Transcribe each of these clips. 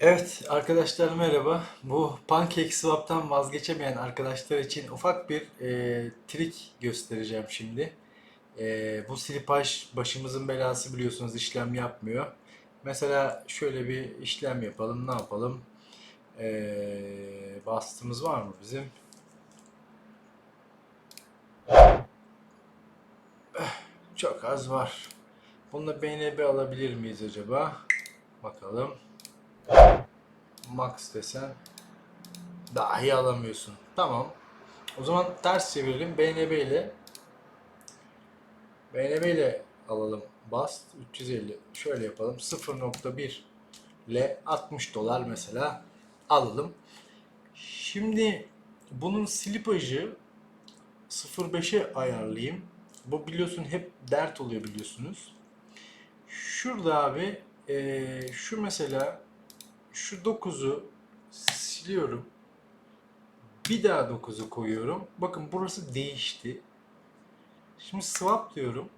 Evet arkadaşlar merhaba. Bu PancakeSwap'tan vazgeçemeyen arkadaşlar için ufak bir e, trik göstereceğim şimdi. E, bu slipaj başımızın belası biliyorsunuz işlem yapmıyor. Mesela şöyle bir işlem yapalım. Ne yapalım? E, bastığımız var mı bizim? Çok az var. Bununla BNB alabilir miyiz acaba? Bakalım. Max desen dahi alamıyorsun. Tamam. O zaman ters çevirelim. BNB ile BNB ile alalım. Bast 350. Şöyle yapalım. 0.1 ile 60 dolar mesela alalım. Şimdi bunun slipajı 0.5'e ayarlayayım. Bu biliyorsun hep dert oluyor biliyorsunuz. Şurada abi eee, şu mesela şu 9'u siliyorum. Bir daha 9'u koyuyorum. Bakın burası değişti. Şimdi swap diyorum.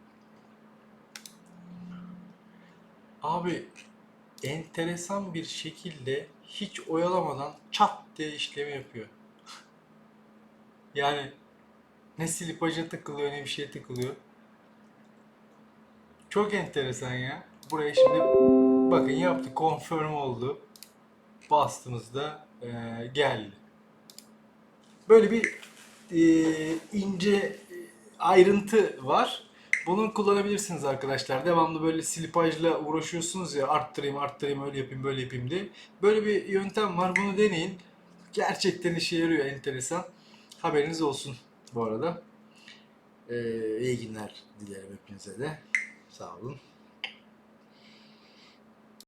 Abi enteresan bir şekilde hiç oyalamadan çat diye işlemi yapıyor. Yani ne slipaja tıkılıyor ne bir şeye tıkılıyor. Çok enteresan ya. Buraya şimdi bakın yaptı. Confirm oldu. Bastığımızda eee, geldi. Böyle bir eee, ince e, ayrıntı var. Bunu kullanabilirsiniz arkadaşlar. Devamlı böyle slipajla uğraşıyorsunuz ya arttırayım arttırayım öyle yapayım böyle yapayım diye. Böyle bir yöntem var. Bunu deneyin. Gerçekten işe yarıyor enteresan. Haberiniz olsun bu arada. Eee iyi günler dilerim hepinize de. Sağ olun.